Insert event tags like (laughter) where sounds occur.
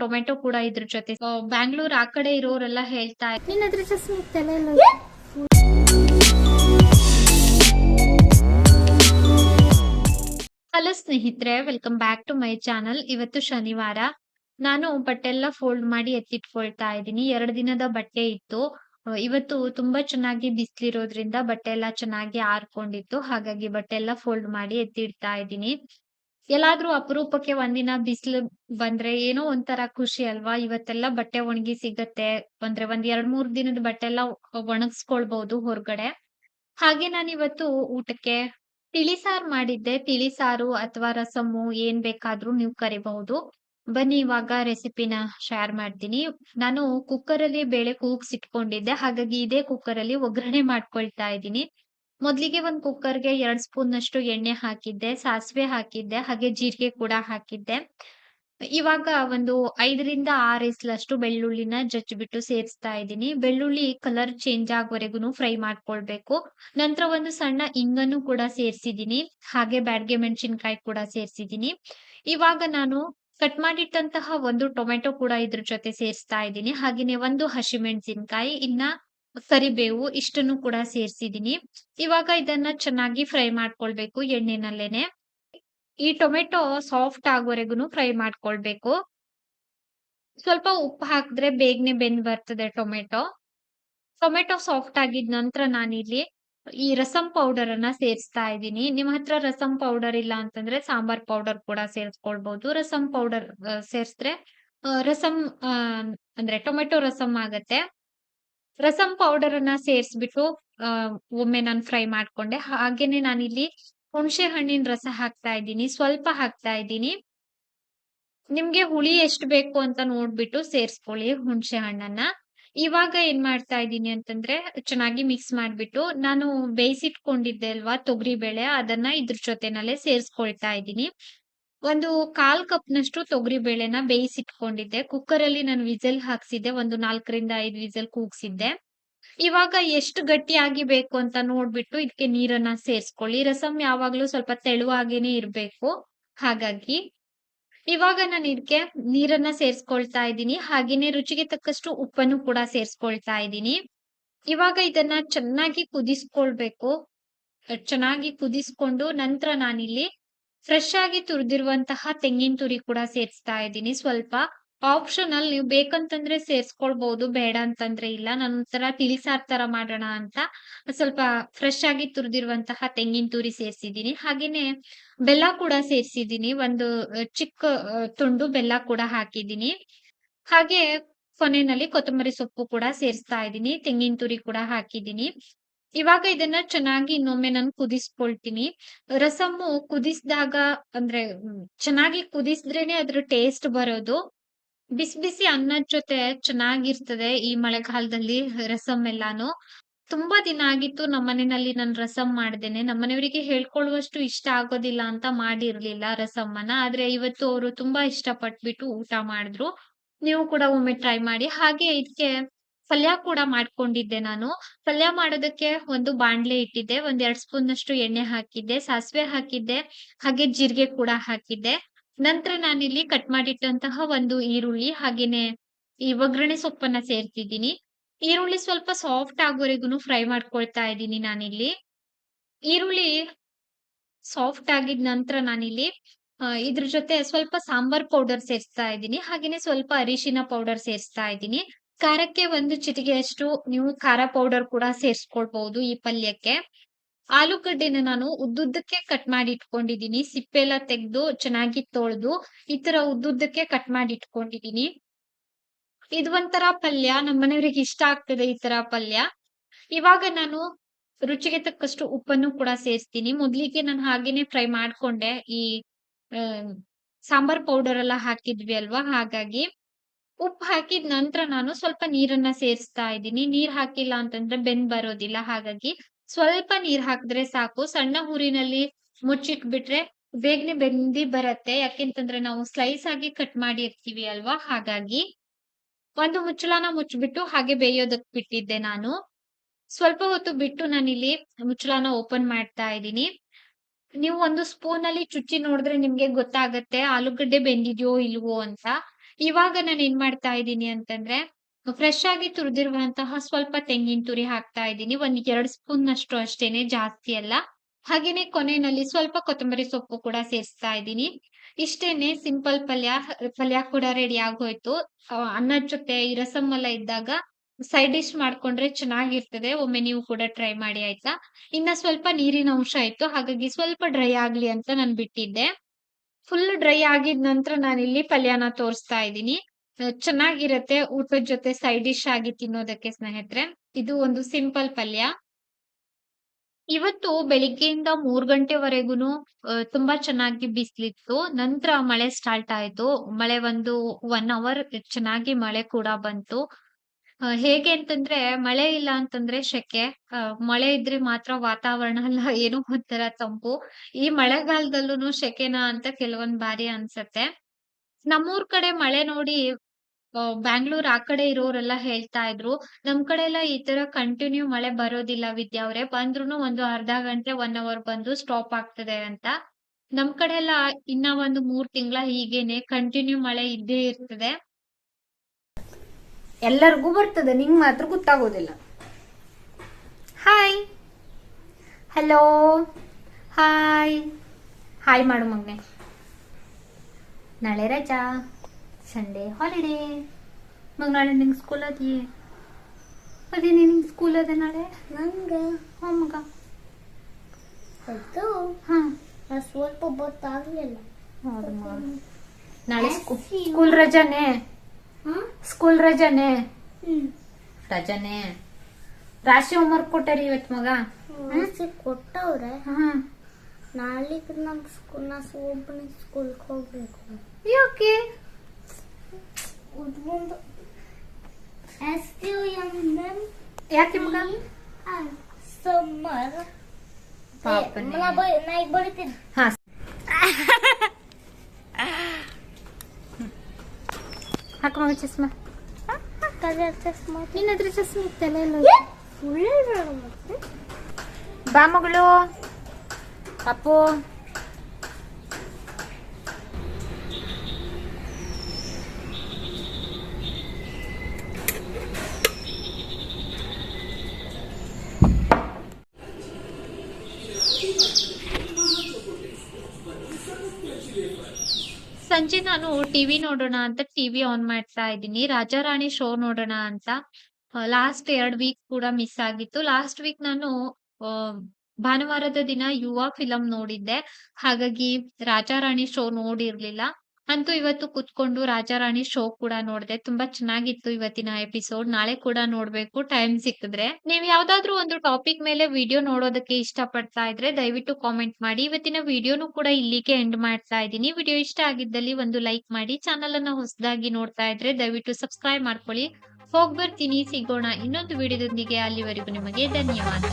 Tomato ಕೂಡ ಇದ್ರ ಜೊತೆ. ಬ್ಯಾಂಗ್ಳೂರ್ ಆ ಕಡೆ ಇರೋರೆಲ್ಲ ಹೇಳ್ತಾ ನಿನ್ನದ್ರ ಚಸ್ಮೆ ತಲೆ ಹಲೋ ಸ್ನೇಹಿತರೆ welcome back to my channel ಇವತ್ತು ಶನಿವಾರ. ನಾನು ಬಟ್ಟೆ ಎಲ್ಲ ಫೋಲ್ಡ್ ಮಾಡಿ ಎತ್ತಿಟ್ಕೊಳ್ತಾ ಇದ್ದೀನಿ. ಎರಡು ದಿನದ ಬಟ್ಟೆ ಇತ್ತು. ಇವತ್ತು ತುಂಬಾ ಚೆನ್ನಾಗಿ ಬಿಸಿಲಿರೋದ್ರಿಂದ ಬಟ್ಟೆ ಎಲ್ಲ ಚೆನ್ನಾಗಿ ಆರ್ಕೊಂಡಿತ್ತು. ಹಾಗಾಗಿ ಬಟ್ಟೆ ಎಲ್ಲ ಫೋಲ್ಡ್ ಮಾಡಿ ಎತ್ತಿಡ್ತಾ ಇದ್ದೀನಿ. ಎಲ್ಲಾದ್ರೂ ಅಪರೂಪಕ್ಕೆ ಒಂದಿನ ಬಿಸಿಲು ಬಂದ್ರೆ ಏನೋ ಒಂಥರ ಖುಷಿ ಅಲ್ವಾ? ಇವತ್ತೆಲ್ಲ ಬಟ್ಟೆ ಒಣಗಿ ಸಿಗತ್ತೆ. ಅಂದ್ರೆ ಒಂದ್ ಎರಡ್ ಮೂರ್ ದಿನದ ಬಟ್ಟೆ ಎಲ್ಲ ಒಣಗಿಸ್ಕೊಳ್ಬಹುದು ಹೊರಗಡೆ. ಹಾಗೆ ನಾನು ಇವತ್ತು ಊಟಕ್ಕೆ ತಿಳಿ ಸಾರು ಮಾಡಿದ್ದೆ. ತಿಳಿಸಾರು ಅಥವಾ ರಸಮ್ಮು ಏನ್ ಬೇಕಾದ್ರೂ ನೀವು ಕರಿಬಹುದು. ಬನ್ನಿ, ಇವಾಗ ರೆಸಿಪಿನ ಶೇರ್ ಮಾಡ್ತೀನಿ. ನಾನು ಕುಕ್ಕರ್ ಅಲ್ಲಿ ಬೇಳೆ ಕೂಗ್ಸಿಟ್ಕೊಂಡಿದ್ದೆ ಹಾಗಾಗಿ ಇದೇ ಕುಕ್ಕರ್ ಅಲ್ಲಿ ಒಗ್ಗರಣೆ ಮಾಡ್ಕೊಳ್ತಾ ಇದ್ದೀನಿ. ಮೊದ್ಲಿಗೆ ಒಂದ್ ಕುಕ್ಕರ್ಗೆ ಎರಡ್ ಸ್ಪೂನ್ ಅಷ್ಟು ಎಣ್ಣೆ ಹಾಕಿದ್ದೆ, ಸಾಸಿವೆ ಹಾಕಿದ್ದೆ, ಹಾಗೆ ಜೀರಿಗೆ ಕೂಡ ಹಾಕಿದ್ದೆ. ಇವಾಗ ಒಂದು ಐದರಿಂದ ಆರು ಇಸ್ಲಷ್ಟು ಬೆಳ್ಳುಳ್ಳಿನ ಜಜ್ಜಿಬಿಟ್ಟು ಸೇರಿಸ್ತಾ ಇದ್ದೀನಿ. ಬೆಳ್ಳುಳ್ಳಿ ಕಲರ್ ಚೇಂಜ್ ಆಗೋವರೆಗೂ ಫ್ರೈ ಮಾಡ್ಕೊಳ್ಬೇಕು. ನಂತರ ಒಂದು ಸಣ್ಣ ಇಂಗನ್ನು ಕೂಡ ಸೇರ್ಸಿದೀನಿ ಹಾಗೆ ಬ್ಯಾಡ್ಗೆ ಮೆಣಸಿನ್ಕಾಯಿ ಕೂಡ ಸೇರ್ಸಿದೀನಿ ಇವಾಗ ನಾನು ಕಟ್ ಮಾಡಿಟ್ಟಂತಹ ಒಂದು ಟೊಮೆಟೊ ಕೂಡ ಇದ್ರ ಜೊತೆ ಸೇರಿಸ್ತಾ ಇದ್ದೀನಿ. ಹಾಗೇನೆ ಒಂದು ಹಸಿಮೆಣಸಿನ್ಕಾಯಿ, ಇನ್ನ ಕರಿಬೇವು ಇಷ್ಟನ್ನು ಕೂಡ ಸೇರ್ಸಿದೀನಿ ಇವಾಗ ಇದನ್ನ ಚೆನ್ನಾಗಿ ಫ್ರೈ ಮಾಡ್ಕೊಳ್ಬೇಕು ಎಣ್ಣೆನಲ್ಲೇನೆ. ಈ ಟೊಮೆಟೊ ಸಾಫ್ಟ್ ಆಗೋವರೆಗೂ ಫ್ರೈ ಮಾಡ್ಕೊಳ್ಬೇಕು. ಸ್ವಲ್ಪ ಉಪ್ಪು ಹಾಕಿದ್ರೆ ಬೇಗನೆ ಬೆಂದ್ ಬರ್ತದೆ ಟೊಮೆಟೊ. ಟೊಮೆಟೊ ಸಾಫ್ಟ್ ಆಗಿದ ನಂತರ ನಾನಿಲ್ಲಿ ಈ ರಸಂ ಪೌಡರ್ ಅನ್ನ ಸೇರಿಸ್ತಾ ಇದ್ದೀನಿ. ನಿಮ್ಮ ಹತ್ರ ರಸಂ ಪೌಡರ್ ಇಲ್ಲ ಅಂತಂದ್ರೆ ಸಾಂಬಾರ್ ಪೌಡರ್ ಕೂಡ ಸೇರಿಸ್ಕೊಳ್ಬಹುದು ರಸಂ ಪೌಡರ್ ಸೇರಿಸಿದ್ರೆ ರಸಂ ಅಂದ್ರೆ ಟೊಮೆಟೊ ರಸಂ ಆಗತ್ತೆ. ರಸಂ ಪೌಡರ್ ಅನ್ನ ಸೇರಿಸ್ಬಿಟ್ಟು ಒಮ್ಮೆ ನಾನು ಫ್ರೈ ಮಾಡ್ಕೊಂಡೆ. ಹಾಗೇನೆ ನಾನಿಲ್ಲಿ ಹುಣಸೆ ಹಣ್ಣಿನ ರಸ ಹಾಕ್ತಾ ಇದ್ದೀನಿ, ಸ್ವಲ್ಪ ಹಾಕ್ತಾ ಇದ್ದೀನಿ. ನಿಮ್ಗೆ ಹುಳಿ ಎಷ್ಟು ಬೇಕು ಅಂತ ನೋಡ್ಬಿಟ್ಟು ಸೇರಿಸ್ಕೊಳ್ಳಿ ಹುಣಸೆ ಹಣ್ಣನ್ನ. ಇವಾಗ ಏನ್ ಮಾಡ್ತಾ ಇದ್ದೀನಿ ಅಂತಂದ್ರೆ, ಚೆನ್ನಾಗಿ ಮಿಕ್ಸ್ ಮಾಡ್ಬಿಟ್ಟು ನಾನು ಬೇಯಿಸಿಟ್ಕೊಂಡಿದ್ದೆ ಅಲ್ವಾ ತೊಗರಿ ಬೇಳೆ ಅದನ್ನ ಇದ್ರ ಜೊತೆನಲ್ಲೇ ಸೇರ್ಸ್ಕೊಳ್ತಾ ಇದ್ದೀನಿ. ಒಂದು ಕಾಲ್ ಕಪ್ ನಷ್ಟು ತೊಗರಿ ಬೇಳೆನ ಬೇಯಿಸಿಟ್ಕೊಂಡಿದ್ದೆ. ಕುಕ್ಕರ್ ಅಲ್ಲಿ ನಾನು ವಿಸಲ್ ಹಾಕ್ಸಿದ್ದೆ. ಒಂದು ನಾಲ್ಕರಿಂದ ಐದು ವಿಸಲ್ ಕೂಗ್ಸಿದ್ದೆ. ಇವಾಗ ಎಷ್ಟು ಗಟ್ಟಿಯಾಗಿ ಬೇಕು ಅಂತ ನೋಡ್ಬಿಟ್ಟು ಇದಕ್ಕೆ ನೀರನ್ನ ಸೇರಿಸ್ಕೊಳ್ಳಿ. ರಸಂ ಯಾವಾಗ್ಲೂ ಸ್ವಲ್ಪ ತೆಳುವಾಗೇನೆ ಇರ್ಬೇಕು. ಹಾಗಾಗಿ ಇವಾಗ ನಾನು ಇದಕ್ಕೆ ನೀರನ್ನ ಸೇರಿಸ್ಕೊಳ್ತಾ ಇದ್ದೀನಿ. ಹಾಗೇನೆ ರುಚಿಗೆ ತಕ್ಕಷ್ಟು ಉಪ್ಪನ್ನು ಕೂಡ ಸೇರಿಸ್ಕೊಳ್ತಾ ಇದ್ದೀನಿ. ಇವಾಗ ಇದನ್ನ ಚೆನ್ನಾಗಿ ಕುದಿಸ್ಕೊಳ್ಬೇಕು. ಚೆನ್ನಾಗಿ ಕುದಿಸ್ಕೊಂಡು ನಂತರ ನಾನಿಲ್ಲಿ ಫ್ರೆಶ್ ಆಗಿ ತುರಿದಿರುವಂತಹ ತೆಂಗಿನ ತುರಿ ಕೂಡ ಸೇರಿಸ್ತಾ ಇದ್ದೀನಿ. ಸ್ವಲ್ಪ ಆಪ್ಷನಲ್ ನೀವು ಬೇಕಂತಂದ್ರೆ ಸೇರಿಸ್ಕೊಳ್ಬಹುದು ಬೇಡ ಅಂತಂದ್ರೆ ಇಲ್ಲ. ನಾನು ಒಂಥರ ತಿಳಿಸಾರ್ ತರ ಮಾಡೋಣ ಅಂತ ಸ್ವಲ್ಪ ಫ್ರೆಶ್ ಆಗಿ ತುರಿದಿರುವಂತಹ ತೆಂಗಿನ ತುರಿ ಸೇರಿಸಿದ್ದೀನಿ. ಹಾಗೇನೆ ಬೆಲ್ಲ ಕೂಡ ಸೇರಿಸಿದ್ದೀನಿ. ಒಂದು ಚಿಕ್ಕ ತುಂಡು ಬೆಲ್ಲ ಕೂಡ ಹಾಕಿದ್ದೀನಿ. ಹಾಗೆ ಕೊನೆಯಲ್ಲಿ ಕೊತ್ತಂಬರಿ ಸೊಪ್ಪು ಕೂಡ ಸೇರಿಸ್ತಾ ಇದ್ದೀನಿ. ತೆಂಗಿನ ತುರಿ ಕೂಡ ಹಾಕಿದ್ದೀನಿ. ಇವಾಗ ಇದನ್ನ ಚೆನ್ನಾಗಿ ಇನ್ನೊಮ್ಮೆ ನಾನು ಕುದಿಸ್ಕೊಳ್ತೀನಿ. ರಸಮ್ಮು ಕುದಿಸಿದಾಗ ಅಂದ್ರೆ ಚೆನ್ನಾಗಿ ಕುದಿಸಿದ್ರೇನೆ ಅದ್ರ ಟೇಸ್ಟ್ ಬರೋದು. ಬಿಸಿ ಬಿಸಿ ಅನ್ನದ ಜೊತೆ ಚೆನ್ನಾಗಿರ್ತದೆ ಈ ಮಳೆಗಾಲದಲ್ಲಿ ರಸಮ್ ಎಲ್ಲಾನು. ತುಂಬಾ ದಿನ ಆಗಿತ್ತು ನಮ್ಮನೆಯಲ್ಲಿ ನಾನು ರಸಂ ಮಾಡ್ದೇನೆ. ನಮ್ಮನೆಯವರಿಗೆ ಹೇಳ್ಕೊಳ್ಳುವಷ್ಟು ಇಷ್ಟ ಆಗೋದಿಲ್ಲ ಅಂತ ಮಾಡಿರ್ಲಿಲ್ಲ ರಸಮ್ಮನ ಆದ್ರೆ ಇವತ್ತು ಅವರು ತುಂಬಾ ಇಷ್ಟಪಟ್ಬಿಟ್ಟು ಊಟ ಮಾಡಿದ್ರು. ನೀವು ಕೂಡ ಒಮ್ಮೆ ಟ್ರೈ ಮಾಡಿ. ಹಾಗೆ ಇದಕ್ಕೆ ಪಲ್ಯ ಕೂಡ ಮಾಡ್ಕೊಂಡಿದ್ದೆ ನಾನು. ಪಲ್ಯ ಮಾಡೋದಕ್ಕೆ ಒಂದು ಬಾಣ್ಲೆ ಇಟ್ಟಿದ್ದೆ, ಒಂದ್ ಎರಡ್ ಸ್ಪೂನ್ ಅಷ್ಟು ಎಣ್ಣೆ ಹಾಕಿದ್ದೆ, ಸಾಸಿವೆ ಹಾಕಿದ್ದೆ, ಹಾಗೆ ಜೀರಿಗೆ ಕೂಡ ಹಾಕಿದ್ದೆ. ನಂತರ ನಾನಿಲ್ಲಿ ಕಟ್ ಮಾಡಿಟ್ಟಂತಹ ಒಂದು ಈರುಳ್ಳಿ, ಹಾಗೇನೆ ಈ ಒಗ್ಗರಣೆ ಸೊಪ್ಪನ್ನ ಸೇರ್ತಿದ್ದೀನಿ. ಈರುಳ್ಳಿ ಸ್ವಲ್ಪ ಸಾಫ್ಟ್ ಆಗೋವರೆಗೂ ಫ್ರೈ ಮಾಡ್ಕೊಳ್ತಾ ಇದ್ದೀನಿ ನಾನಿಲ್ಲಿ. ಈರುಳ್ಳಿ ಸಾಫ್ಟ್ ಆಗಿದ ನಂತರ ನಾನಿಲ್ಲಿ ಇದ್ರ ಜೊತೆ ಸ್ವಲ್ಪ ಸಾಂಬಾರ್ ಪೌಡರ್ ಸೇರಿಸ್ತಾ ಇದ್ದೀನಿ, ಹಾಗೇನೆ ಸ್ವಲ್ಪ ಅರಿಶಿನ ಪೌಡರ್ ಸೇರಿಸ್ತಾ ಇದ್ದೀನಿ. ಖಾರಕ್ಕೆ ಒಂದು ಚಿಟಿಗೆಯಷ್ಟು ನೀವು ಖಾರ ಪೌಡರ್ ಕೂಡ ಸೇರಿಸ್ಕೊಳ್ಬಹುದು ಈ ಪಲ್ಯಕ್ಕೆ. ಆಲೂಗಡ್ಡೆನ ನಾನು ಉದ್ದುದ್ದಕ್ಕೆ ಕಟ್ ಮಾಡಿ ಇಟ್ಕೊಂಡಿದ್ದೀನಿ. ಸಿಪ್ಪೆ ಎಲ್ಲ ತೆಗೆದು ಚೆನ್ನಾಗಿ ತೊಳೆದು ಈ ತರ ಉದ್ದುದ್ದಕ್ಕೆ ಕಟ್ ಮಾಡಿ ಇಟ್ಕೊಂಡಿದ್ದೀನಿ. ಇದು ಒಂಥರ ಪಲ್ಯ ನಮ್ಮ ಮನೆಯವ್ರಿಗೆ ಇಷ್ಟ ಆಗ್ತದೆ ಈ ತರ ಪಲ್ಯ. ಇವಾಗ ನಾನು ರುಚಿಗೆ ತಕ್ಕಷ್ಟು ಉಪ್ಪನ್ನು ಕೂಡ ಸೇರಿಸ್ತೀನಿ. ಮೊದ್ಲಿಗೆ ನಾನು ಹಾಗೇನೆ ಫ್ರೈ ಮಾಡ್ಕೊಂಡೆ ಈ ಸಾಂಬಾರ್ ಪೌಡರ್ ಎಲ್ಲ ಹಾಕಿದ್ವಿ ಅಲ್ವಾ? ಹಾಗಾಗಿ ಉಪ್ಪು ಹಾಕಿದ ನಂತರ ನಾನು ಸ್ವಲ್ಪ ನೀರನ್ನ ಸೇರಿಸ್ತಾ ಇದ್ದೀನಿ. ನೀರ್ ಹಾಕಿಲ್ಲ ಅಂತಂದ್ರೆ ಬೆನ್ ಬರೋದಿಲ್ಲ. ಹಾಗಾಗಿ ಸ್ವಲ್ಪ ನೀರ್ ಹಾಕಿದ್ರೆ ಸಾಕು. ಸಣ್ಣ ಊರಿನಲ್ಲಿ ಮುಚ್ಚಿಟ್ಬಿಟ್ರೆ ಬೇಗನೆ ಬೆಂದಿ ಬರತ್ತೆ. ಯಾಕೆಂತಂದ್ರೆ ನಾವು ಸ್ಲೈಸ್ ಆಗಿ ಕಟ್ ಮಾಡಿ ಇರ್ತೀವಿ ಅಲ್ವಾ? ಹಾಗಾಗಿ ಒಂದು ಮುಚ್ಚಳನ ಮುಚ್ಚಿಬಿಟ್ಟು ಹಾಗೆ ಬೇಯೋದಕ್ ಬಿಟ್ಟಿದ್ದೆ ನಾನು. ಸ್ವಲ್ಪ ಹೊತ್ತು ಬಿಟ್ಟು ನಾನಿಲ್ಲಿ ಮುಚ್ಚಳನ ಓಪನ್ ಮಾಡ್ತಾ ಇದ್ದೀನಿ. ನೀವು ಒಂದು ಸ್ಪೂನ್ ಅಲ್ಲಿ ಚುಚ್ಚಿ ನೋಡಿದ್ರೆ ನಿಮ್ಗೆ ಗೊತ್ತಾಗತ್ತೆ. ಆಲೂಗಡ್ಡೆ ಬೆಂದಿದ್ಯೋ ಇಲ್ವೋ ಅಂತ. ಇವಾಗ ನಾನು ಏನ್ ಮಾಡ್ತಾ ಇದ್ದೀನಿ ಅಂತಂದ್ರೆ ಫ್ರೆಶ್ ಆಗಿ ತುರಿದಿರುವಂತಹ ಸ್ವಲ್ಪ ತೆಂಗಿನ ತುರಿ ಹಾಕ್ತಾ ಇದ್ದೀನಿ. ಒಂದ್ ಎರಡ್ ಸ್ಪೂನ್ ಅಷ್ಟು ಅಷ್ಟೇನೆ ಜಾಸ್ತಿ ಅಲ್ಲ. ಹಾಗೇನೆ ಕೊನೆಯಲ್ಲಿ ಸ್ವಲ್ಪ ಕೊತ್ತಂಬರಿ ಸೊಪ್ಪು ಕೂಡ ಸೇರಿಸ್ತಾ ಇದ್ದೀನಿ. ಇಷ್ಟೇನೆ ಸಿಂಪಲ್ ಪಲ್ಯ ಪಲ್ಯ ಕೂಡ ರೆಡಿ ಆಗೋಯ್ತು. ಅನ್ನದ ಜೊತೆ ಈ ರಸಮ್ ಎಲ್ಲ ಇದ್ದಾಗ ಸೈಡ್ ಡಿಶ್ ಮಾಡ್ಕೊಂಡ್ರೆ ಚೆನ್ನಾಗಿರ್ತದೆ. ಒಮ್ಮೆ ನೀವು ಕೂಡ ಟ್ರೈ ಮಾಡಿ ಆಯ್ತಾ? ಇನ್ನ ಸ್ವಲ್ಪ ನೀರಿನ ಅಂಶ ಇತ್ತು. ಹಾಗಾಗಿ ಸ್ವಲ್ಪ ಡ್ರೈ ಆಗ್ಲಿ ಅಂತ ನಾನು ಬಿಟ್ಟಿದ್ದೆ. ಫುಲ್ ಡ್ರೈ ಆಗಿದ ನಂತರ ನಾನು ಇಲ್ಲಿ ಪಲ್ಯನ ತೋರಿಸ್ತಾ ಇದ್ದೀನಿ. ಚೆನ್ನಾಗಿರತ್ತೆ, ಊಟದ ಜೊತೆ ಸೈಡ್ ಡಿಶ್ ಆಗಿ ತಿನ್ನೋದಕ್ಕೆ ಸ್ನೇಹಿತರೆ. ಇದು ಒಂದು ಸಿಂಪಲ್ ಪಲ್ಯ. ಇವತ್ತು ಬೆಳಿಗ್ಗೆಯಿಂದ ಮೂರ್ ಗಂಟೆವರೆಗೂನು ತುಂಬಾ ಚೆನ್ನಾಗಿ ಬಿಸಿಲಿತ್ತು. ನಂತರ ಮಳೆ ಸ್ಟಾರ್ಟ್ ಆಯ್ತು. ಮಳೆ ಒಂದು ಒನ್ ಅವರ್ ಚೆನ್ನಾಗಿ ಮಳೆ ಕೂಡ ಬಂತು. ಹೇಗೆ ಅಂತಂದ್ರೆ ಮಳೆ ಇಲ್ಲ ಅಂತಂದ್ರೆ ಶೆಕೆ. ಮಳೆ ಇದ್ರೆ ಮಾತ್ರ ವಾತಾವರಣ ಎಲ್ಲ (laughs) ಏನೋ ಒಂಥರ ತಂಪು. ಈ ಮಳೆಗಾಲದಲ್ಲೂನು ಶೆಕೆನ ಅಂತ ಕೆಲವೊಂದ್ ಬಾರಿ ಅನ್ಸತ್ತೆ. ನಮ್ಮೂರ್ ಕಡೆ ಮಳೆ ನೋಡಿ ಬ್ಯಾಂಗ್ಳೂರ್ ಆ ಕಡೆ ಇರೋರೆಲ್ಲ ಹೇಳ್ತಾ ಇದ್ರು, ನಮ್ ಕಡೆ ಎಲ್ಲ ಈ ತರ ಕಂಟಿನ್ಯೂ ಮಳೆ ಬರೋದಿಲ್ಲ ವಿದ್ಯಾ ಅವ್ರೆ. ಬಂದ್ರು ಒಂದು ಅರ್ಧ ಗಂಟೆ ಒನ್ ಅವರ್ ಬಂದು ಸ್ಟಾಪ್ ಆಗ್ತದೆ ಅಂತ. ನಮ್ ಕಡೆ ಎಲ್ಲ ಇನ್ನ ಒಂದು ಮೂರ್ ತಿಂಗಳ ಹೀಗೇನೆ ಕಂಟಿನ್ಯೂ ಮಳೆ ಇದ್ದೇ ಇರ್ತದೆ. ಎಲ್ಲರಿಗೂ ಬರ್ತದೆ ನಿಂಗೆ ಮಾತ್ರ ಗೊತ್ತಾಗೋದಿಲ್ಲ. ಹಾಯ್ ಹಲೋ ಹಾಯ್ ಹಾಯ್ ಮಾಡು ಮಗ್ನೆ. ನಾಳೆ ರಜಾ. ಸಂಡೇ ಹಾಲಿಡೇ ಮಗ ನಾಳೆ ನಿಂಗೆ ಸ್ಕೂಲ್ ಅದಿ ಅದೇ ನಿಂಗೆ ಸ್ಕೂಲ್ ಅದ ನಾಳೆ? ನಂಗೆ. ಹ್ಞೂ ಮಗ. ಅದು ಹಾಂ. ಸ್ವಲ್ಪ ಗೊತ್ತಾಗಲಿಲ್ಲ ಹೌದು ನಾಳೆ ಸ್ಕೂಲ್ ರಜಾನೇ? ಸ್ಕೂಲ್ ರಜಾನೆ? ಹ್ಮ್. ರಜಾನೇ. ರಾಶಿ ಹೋಮ್ವರ್ಕ್ ಕೊಟ್ಟಾರಿ ಇವತ್ ಮಗ? ಕೊಟ್ಟವ್ರೆ? ಹಾ. ನಾಳೆಗೆ ನಮ್ ಸ್ಕೂಲ್ ನಾ ಒಬ್ಬನೇ ಸ್ಕೂಲ್ಗೆ ಹೋಗ್ಬೇಕು. ಯಾಕೆ? ಒಂದು ಎಸ್ ಯು ಯಾಕೆ ಮಗ? ಸಮ್ಮರ್. ನಾ ಬೈ ನಾ ಈಗ ಹಾ. (laughs) ಹಾಕ ಚಸ್ಮ ಚಸ್ಮಾ ನಿನ್ನ ಹತ್ರ ಚಸ್ಮಾ ಇತ್ತಲ್ಲ ಹೇಳು ಬಾ ಮಗಳು ಅಪ್ಪು ಸಂಜೆ ನಾನು ಟಿವಿ ನೋಡೋಣ ಅಂತ ಟಿವಿ ಆನ್ ಮಾಡ್ತಾ ಇದ್ದೀನಿ. ರಾಜಾರಾಣಿ ಶೋ ನೋಡೋಣ ಅಂತ. ಲಾಸ್ಟ್ ಎರಡ್ ವೀಕ್ ಕೂಡ ಮಿಸ್ ಆಗಿತ್ತು. ಲಾಸ್ಟ್ ವೀಕ್ ನಾನು ಭಾನುವಾರದ ದಿನ ಯುವ ಫಿಲಂ ನೋಡಿದ್ದೆ. ಹಾಗಾಗಿ ರಾಜಾರಾಣಿ ಶೋ ನೋಡಿರ್ಲಿಲ್ಲ. ಅಂತೂ ಇವತ್ತು ಕುತ್ಕೊಂಡು ರಾಜಾರಾಣಿ ಶೋ ಕೂಡ ನೋಡಿದೆ. ತುಂಬಾ ಚೆನ್ನಾಗಿತ್ತು ಇವತ್ತಿನ ಎಪಿಸೋಡ್ ನಾಳೆ ಕೂಡ ನೋಡ್ಬೇಕು. ಟೈಮ್ ಸಿಕ್ಕಿದ್ರೆ. ನೀವ್ ಯಾವ್ದಾದ್ರು ಒಂದು ಟಾಪಿಕ್ ಮೇಲೆ ವಿಡಿಯೋ ನೋಡೋದಕ್ಕೆ ಇಷ್ಟ ಪಡ್ತಾ ಇದ್ರೆ ದಯವಿಟ್ಟು ಕಾಮೆಂಟ್ ಮಾಡಿ. ಇವತ್ತಿನ ವಿಡಿಯೋನು ಕೂಡ ಇಲ್ಲಿಗೆ ಎಂಡ್ ಮಾಡ್ತಾ ಇದ್ದೀನಿ. ವಿಡಿಯೋ ಇಷ್ಟ ಆಗಿದ್ದಲ್ಲಿ ಒಂದು ಲೈಕ್ ಮಾಡಿ. ಚಾನಲ್ ಅನ್ನ ಹೊಸದಾಗಿ ನೋಡ್ತಾ ಇದ್ರೆ ದಯವಿಟ್ಟು ಸಬ್ಸ್ಕ್ರೈಬ್ ಮಾಡ್ಕೊಳ್ಳಿ. ಹೋಗ್ ಬರ್ತೀನಿ. ಸಿಗೋಣ ಇನ್ನೊಂದು ವಿಡಿಯೋದೊಂದಿಗೆ ಅಲ್ಲಿವರೆಗೂ ನಿಮಗೆ ಧನ್ಯವಾದ.